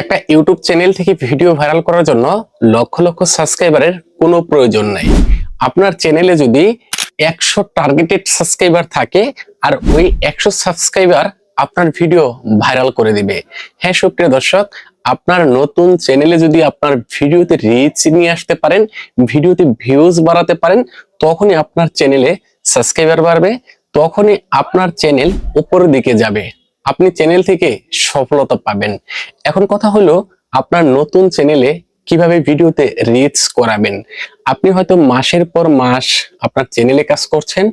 একটা YouTube channel থেকে video viral করার জন্য লক্ষ লক্ষ সাবস্ক্রাইবারের কোনো প্রয়োজন নাই। আপনার চ্যানেলে যদি একশো টার্গেটেড সাবস্ক্রাইবার থাকে, আর ওই একশো সাবস্ক্রাইবার আপনার ভিডিও ভাইরাল করে দিবে। হ্যাঁ সুপ্রিয় দর্শক, আপনার নতুন চ্যানেলে যদি আপনার ভিডিওতে রিচ নিয়ে আসতে পারেন, ভিডিওতে ভিউজ বাড়াতে পারেন, তখনই আপনার চ্যানেলে সাবস্ক্রাইবার বাড়বে, তখনই আপনার চ্যানেল উপরের দিকে যাবে। আপনি চ্যানেল থেকে সফলতা পাবেন। এখন কথা হলো, আপনার নতুন চ্যানেলে কীভাবে ভিডিওতে রিচ করাবেন? আপনি হয়তো মাসের পর মাস আপনার চ্যানেলে কাজ করছেন,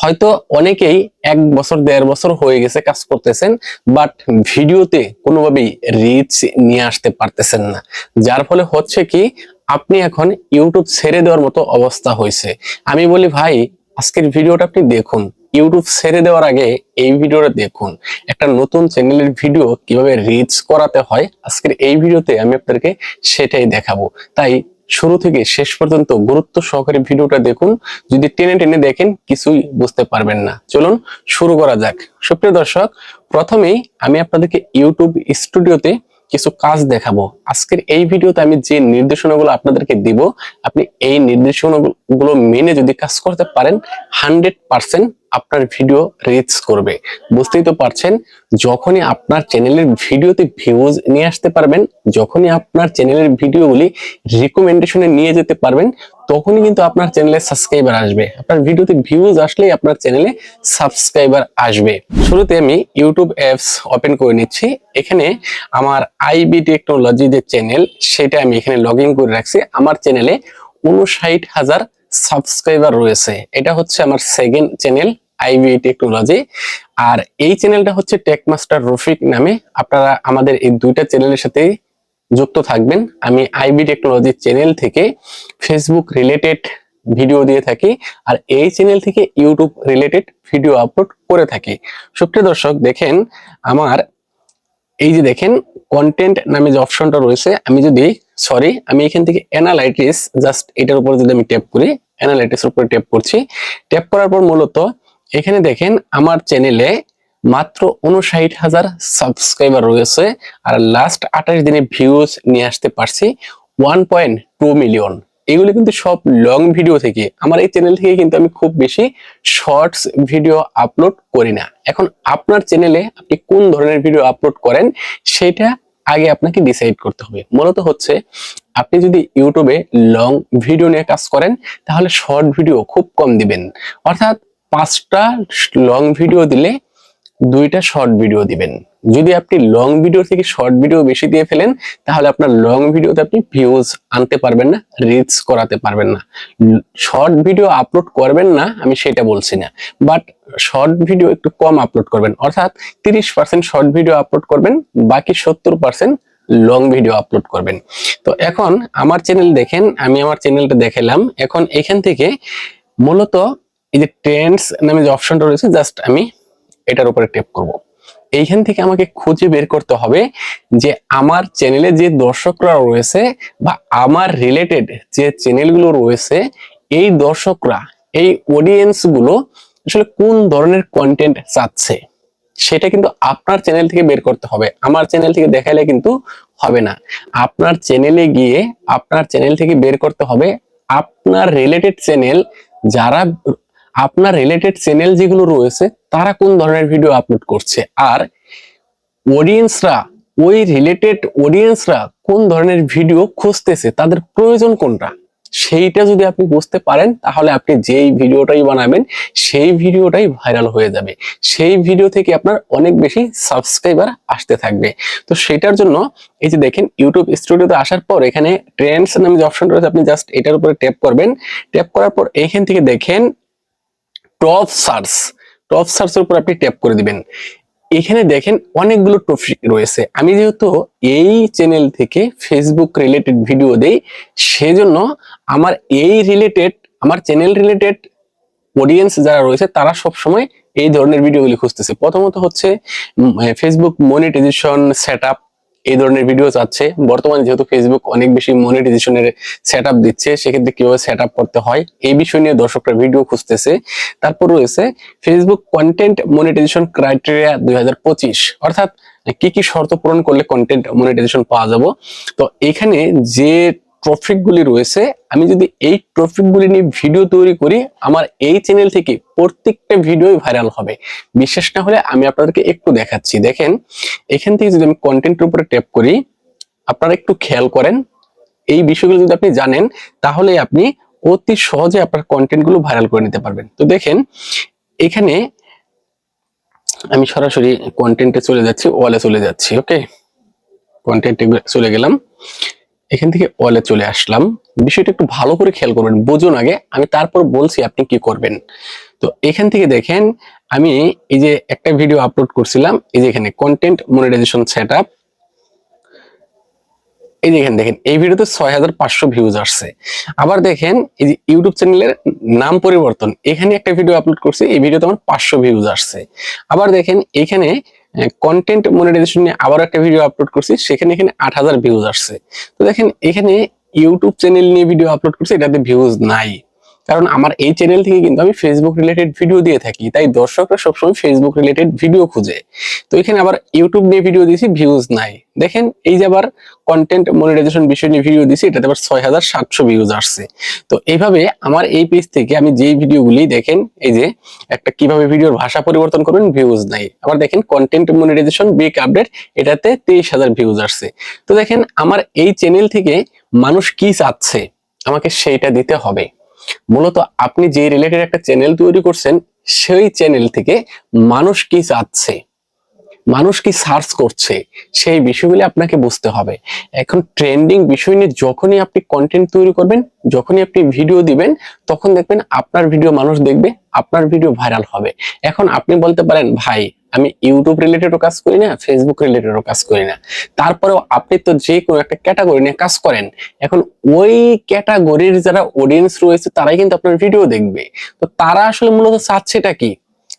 হয়তো অনেকেই এক বছর, দেড় বছর হয়ে গেছে কাজ করতেছেন বাট ভিডিওতে কোনোভাবেই রিচ নিয়ে আসতে পারতেছেন না। যার ফলে হচ্ছে কি, আপনি এখন ইউটিউব ছেড়ে দেওয়ার মতো অবস্থা হয়েছে। আমি বলি, ভাই, আজকের ভিডিওটা আপনি দেখুন। ইউটিউব ছেড়ে দেওয়ার আগে এই ভিডিওটা দেখুন। একটা নতুন চ্যানেলের ভিডিও কীভাবে রিচ করাতে হয়, আজকের এই ভিডিওতে আমি আপনাদেরকে সেটাই দেখাবো। তাই শুরু থেকে শেষ পর্যন্ত গুরুত্ব সহকারে ভিডিওটা দেখুন। যদি টেনে টেনে দেখেন, কিছুই বুঝতে পারবেন না। চলুন শুরু করা যাক। সুপ্রিয় দর্শক, প্রথমেই আমি আপনাদেরকে ইউটিউব স্টুডিওতে কিছু কাজ দেখাবো। আজকের এই ভিডিওতে আমি যে নির্দেশনাগুলো আপনাদেরকে দিব, আপনি এই নির্দেশনাগুলো মেনে যদি কাজ করতে পারেন, হান্ড্রেড পার্সেন্ট আপনার ভিডিও রিচ করবে। বুঝতেই তো পারছেন, যখনই আপনার চ্যানেলের ভিডিওতে ভিউজ নিয়ে আসতে পারবেন, যখনই আপনার চ্যানেলের ভিডিওগুলি রিকমেন্ডেশনে নিয়ে যেতে পারবেন তখনই কিন্তু আপনার চ্যানেলে সাবস্ক্রাইবার আসবে। আপনার ভিডিওতে ভিউজ আসলেই আপনার চ্যানেলে সাবস্ক্রাইবার আসবে। শুরুতে আমি ইউটিউব অ্যাপস ওপেন করে নিচ্ছি। এখানে আমার আইবি টেকনোলজি যে চ্যানেল সেটা আমি এখানে লগ করে রাখছি। আমার চ্যানেলে উনষাট হাজার সাবস্ক্রাইবার রয়েছে। এটা হচ্ছে আমার সেকেন্ড চ্যানেল আইবি টেকনোলজি আর এই চ্যানেলটা হচ্ছে টেকমাস্টার রফিক নামে। আপনারা আমাদের এই দুইটা চ্যানেলের সাথে যুক্ত থাকবেন। আমি আইবি টেকনোলজি চ্যানেল থেকে ফেসবুক রিলেটেড ভিডিও দিয়ে থাকি আর এই চ্যানেল থেকে ইউটিউব রিলেটেড ভিডিও আপলোড করে থাকি। সুপ্রিয় দর্শক, দেখেন আমার এই যে দেখেন কন্টেন্ট নামে যে অপশনটা রয়েছে, আমি যদি সরি আমি এখান থেকে অ্যানালাইটিস জাস্ট এটার উপরে যদি আমি ট্যাপ করি অ্যানালাইটিস এর উপরে ট্যাপ করছি। ট্যাপ করার পর মূলত এখানে দেখেন আমার চ্যানেলে মাত্র উনষাট হাজার সাবস্ক্রাইবার রয়েছে আর লাস্ট আঠাশ দিনে ভিউজ নিয়ে আসতে পারছি ওয়ান পয়েন্ট টু মিলিয়ন এগুলো কিন্তু সব লং ভিডিও থেকে। আমার এই চ্যানেল থেকে কিন্তু আমি খুব বেশি শর্টস ভিডিও আপলোড করি না। এখন আপনার চ্যানেলে আপনি কোন ধরনের ভিডিও আপলোড করেন, সেটা আগে আপনাকে ডিসাইড করতে হবে। মূলত হচ্ছে, আপনি যদি ইউটিউবে লং ভিডিও নিয়ে কাজ করেন, তাহলে শর্ট ভিডিও খুব কম দিবেন। অর্থাৎ পাঁচটা লং ভিডিও দিলে দুইটা শর্ট ভিডিও দিবেন। যদি আপনি লং ভিডিও থেকে শর্ট ভিডিও বেশি দিয়ে ফেলেন, তাহলে আপনার লং ভিডিওতে আপনি ভিউজ আনতে পারবেন না রিচ করাতে পারবেন না। শর্ট ভিডিও আপলোড করবেন না, আমি সেটা বলছি না। বাট শর্ট ভিডিও একটু কম আপলোড করবেন। অর্থাৎ তিরিশ পার্সেন্ট শর্ট ভিডিও আপলোড করবেন, বাকি সত্তর পার্সেন্ট লং ভিডিও আপলোড করবেন। তো এখন আমার চ্যানেল দেখেন, আমি আমার চ্যানেলটা দেখালাম। এখন এখান থেকে মূলত এই যে ট্রেন্ডস নামে যে অপশনটা রয়েছে জাস্ট আমি এটার উপরে টেপ করব। এইখান থেকে আমাকে খুঁজে বের করতে হবে যে আমার চ্যানেলে যে দর্শকরা রয়েছে বা আমার রিলেটেড যে চ্যানেলগুলো রয়েছে, এই দর্শকরা, এই অডিয়েন্সগুলো আসলে কোন ধরনের কন্টেন্ট চাচ্ছে? সেটা কিন্তু আপনার চ্যানেল থেকে বের করতে হবে। আমার চ্যানেল থেকে দেখাইলে কিন্তু হবে না। আপনার চ্যানেলে গিয়ে আপনার চ্যানেল থেকে বের করতে হবে আপনার রিলেটেড চ্যানেল যারা আপনার রিলেটেড চ্যানেল যেগুলো রয়েছে, তারা কোন ধরনের ভিডিও আপলোড করছে? আর অডিয়েন্সরা ওই রিলেটেড অডিয়েন্সরা কোন ধরনের ভিডিও খুঁজতেছে, তাদের প্রয়োজন কোনটা? সেইটা যদি আপনি বুঝতে পারেন, তাহলে আপনি যেই ভিডিওটাই বানাবেন, সেই ভিডিওটাই ভাইরাল হয়ে যাবে। সেই ভিডিও থেকে আপনার অনেক বেশি সাবস্ক্রাইবার আসতে থাকবে। তো সেটার জন্য এই যে দেখেন ইউটিউব স্টুডিওতে আসার পর এখানে ট্রেন্ডস নামে যে অপশনটা রয়েছে, আপনি জাস্ট এটার উপরে ট্যাপ করবেন। ট্যাপ করার পর এইখান থেকে দেখেন টপ সার্চ টপ সার্চের উপর আপনি ট্যাপ করে দিবেন। এখানে দেখেন অনেকগুলো টপিক রয়েছে। আমি যেহেতু এই চ্যানেল থেকে ফেসবুক রিলেটেড ভিডিও দেই, সেজন্য আমার এই রিলেটেড আমার চ্যানেল রিলেটেড অডিয়েন্স যারা রয়েছে, তারা সব সময় এই ধরনের ভিডিওগুলি খুঁজতেছে। প্রথমত হচ্ছে ফেসবুক মনিটাইজেশন সেট এই ধরনের ভিডিও চাচ্ছে বর্তমানে যেহেতু ফেসবুক অনেক বেশি মনিটাইজেশনের সেট আপ দিচ্ছে, সেক্ষেত্রে কীভাবে সেট আপ করতে হয়, এই বিষয় নিয়ে দর্শকরা ভিডিও খুঁজতেছে। তারপর রয়েছে ফেসবুক কন্টেন্ট মনিটাইজেশন ক্রাইটেরিয়া দুই হাজার পঁচিশ। অর্থাৎ কি কি শর্ত পূরণ করলে কন্টেন্ট মনিটাইজেশন পাওয়া যাব? তো এখানে যে ট্রফিক গুলি রয়েছে, আমি যদি এই ট্রফিক গুলি নিয়ে ভিডিও তৈরি করি, আমার এই চ্যানেল থেকে প্রত্যেকটা ভিডিও ভাইরাল হবে। বিশ্বাস না হলে আমি আপনাদেরকে একটু দেখাচ্ছি। দেখেন, এখান থেকে যদি আমি কন্টেন্টের উপরে ট্যাপ করি, আপনারা একটু খেয়াল করেন, এই বিষয়গুলো যদি আপনি জানেন, তাহলে আপনি অতি সহজে আপনার কন্টেন্টগুলো ভাইরাল করে নিতে পারবেন। তো দেখেন, এখানে আমি সরাসরি কন্টেন্টে চলে যাচ্ছি ওয়ালে চলে যাচ্ছি ওকে কন্টেন্টে চলে গেলাম। এখান থেকে ওয়ালে চলে আসলাম। বিষয়টা একটু ভালো করে খেয়াল করবেন, বুঝুন আগে, আমি তারপর বলছি আপনি কি করবেন। তো এখান থেকে দেখেন, আমি এই যে একটা ভিডিও আপলোড করছিলাম, এই যে এখানে কন্টেন্ট মনিটাইজেশন সেট আপ এই যে এখানে দেখেন, এই ভিডিওতে ছয় হাজার পাঁচশো ভিউজ আসছে। আবার দেখেন, এই যে ইউটিউব চ্যানেলের নাম পরিবর্তন। এখানে একটা ভিডিও আপলোড করছি, এই ভিডিওতে আমার পাঁচশো ভিউজ আসছে। আবার দেখেন, এখানে কন্টেন্ট মনিটাইজেশন নিয়ে আবার একটা ভিডিও আপলোড করছি, সেখানে এখানে আট হাজার ভিউজ আসছে। তো দেখেন, এখানে ইউটিউব চ্যানেল নিয়ে ভিডিও আপলোড করছি, এটাতে ভিউজ নাই। কারণ আমার এই চ্যানেল থেকে কিন্তু আমি ফেসবুক রিলেটেড ভিডিও দিয়ে থাকি, তাই দর্শকরা সবসময় ফেসবুক রিলেটেড ভিডিও খুঁজে। তো এখানে আবার ইউটিউব নিয়ে ভিডিও দিয়েছি ভিউজ নাই। দেখেন, এই যে আবার কন্টেন্ট মনিটাইজেশন বিষয় নিয়ে ভিডিও দিয়েছি, এটাতে আবার ছয় হাজার সাতশো ভিউজ আসছে। তো এইভাবে আমার এই পেজ থেকে আমি যেই ভিডিওগুলি দেখেন, এই যে একটা কীভাবে ভিডিওর ভাষা পরিবর্তন করবেন ভিউজ নাই। আবার দেখেন কন্টেন্ট মনিটাইজেশন বিগ আপডেট এটাতে তেইশ হাজার ভিউজ আসছে। তো দেখেন, আমার এই চ্যানেল থেকে মানুষ কি চাচ্ছে? আমাকে সেইটা দিতে হবে। মূলত আপনি যে রিলেটেড একটা চ্যানেল তৈরি করছেন, সেই চ্যানেল থেকে মানুষ কি চাচ্ছে? মানুষ কি সার্চ করছে? সেই বিষয়গুলি আপনাকে বুঝতে হবে। এখন ট্রেন্ডিং বিষয় নিয়ে যখনই আপনি কন্টেন্ট তৈরি করবেন, যখনই আপনি ভিডিও দিবেন, তখন দেখবেন আপনার ভিডিও মানুষ দেখবে, আপনার ভিডিও ভাইরাল হবে। এখন আপনি বলতে পারেন, ভাই আমি ইউটিউব রিলেটেডও কাজ করি না ফেসবুক রিলেটেডও কাজ করি না। তারপরেও আপনি তো যে কোনো একটা ক্যাটাগরি নিয়ে কাজ করেন, এখন ওই ক্যাটাগরির যারা অডিয়েন্স রয়েছে তারাই কিন্তু আপনার ভিডিও দেখবে। তো তারা আসলে মূলত চাচ্ছেটা কি?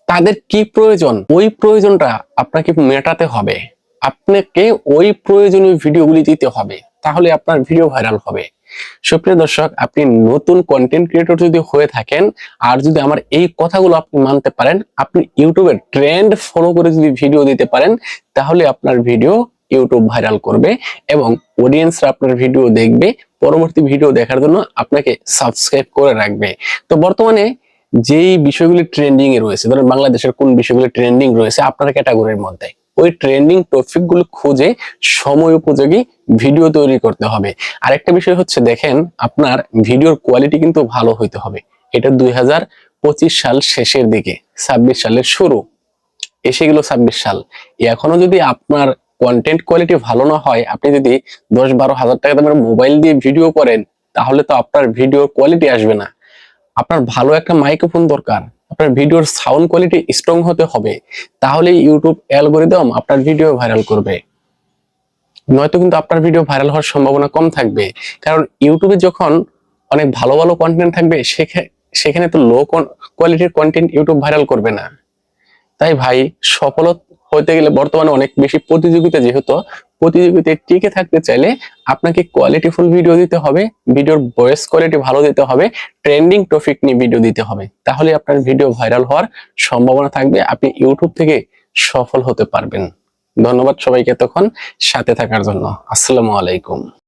তাদের কি প্রয়োজন? ওই প্রয়োজনটা আপনাকে মেটাতে হবে। আপনাকে ওই প্রয়োজনীয় ভিডিওগুলি দিতে হবে, তাহলে আপনার ভিডিও ভাইরাল হবে। সুপ্রিয় দর্শক, আপনি নতুন কন্টেন্ট ক্রিয়েটর যদি হয়ে থাকেন, আর যদি আমার এই কথাগুলো আপনি মানতে পারেন, আপনি ইউটিউবে ট্রেন্ড ফলো করে যদি ভিডিও দিতে পারেন, তাহলে আপনার ভিডিও ইউটিউব ভাইরাল করবে এবং অডিয়েন্সরা আপনার ভিডিও দেখবে, পরবর্তী ভিডিও দেখার জন্য আপনাকে সাবস্ক্রাইব করে রাখবে। তো বর্তমানে যেই বিষয়গুলি ট্রেন্ডিং এ রয়েছে, ধরেন বাংলাদেশের কোন বিষয়গুলি ট্রেন্ডিং রয়েছে আপনার ক্যাটাগরির মধ্যে ওই ট্রেন্ডিং টপিকগুলো খুঁজে সময় উপযোগী ভিডিও তৈরি করতে হবে। আরেকটা বিষয় হচ্ছে দেখেন, আপনার ভিডিওর কোয়ালিটি কিন্তু ভালো হইতে হবে। এটা দুই হাজার পঁচিশ সাল শেষের দিকে, ছাব্বিশ সালের শুরু। এসে গেল ছাব্বিশ সাল। এখনও যদি আপনার কন্টেন্ট কোয়ালিটি ভালো না হয়, আপনি যদি দশ বারো হাজার টাকা দামের মোবাইল দিয়ে ভিডিও করেন, তাহলে তো আপনার ভিডিওর কোয়ালিটি আসবে না। আপনার ভালো একটা মাইক্রোফোন দরকার। আপনার ভিডিওর সাউন্ড কোয়ালিটি স্ট্রং হতে হবে তাহলে ইউটিউব অ্যালগোরিদম আপনার ভিডিও ভাইরাল করবে। নয়তো কিন্তু আপনার ভিডিও ভাইরাল হওয়ার সম্ভাবনা কম থাকবে। কারণ ইউটিউবে যখন অনেক ভালো ভালো কন্টেন্ট থাকবে সেখানে তো লো কোয়ালিটির কন্টেন্ট ইউটিউব ভাইরাল করবে না। তাই ভাই সফল হতে গেলে বর্তমানে অনেক বেশি প্রতিযোগিতা যেহেতু প্রতিযোগিতায় টিকে থাকতে চাইলে আপনাকে কোয়ালিটিফুল ভিডিও দিতে হবে ভিডিওর ভয়েস কোয়ালিটি ভালো দিতে হবে ট্রেন্ডিং টপিক নিয়ে ভিডিও দিতে হবে। তাহলে আপনার ভিডিও ভাইরাল হওয়ার সম্ভাবনা থাকবে, আপনি ইউটিউব থেকে সফল হতে পারবেন। ধন্যবাদ সবাইকে তখন সাথে থাকার জন্য। আসসালামু আলাইকুম।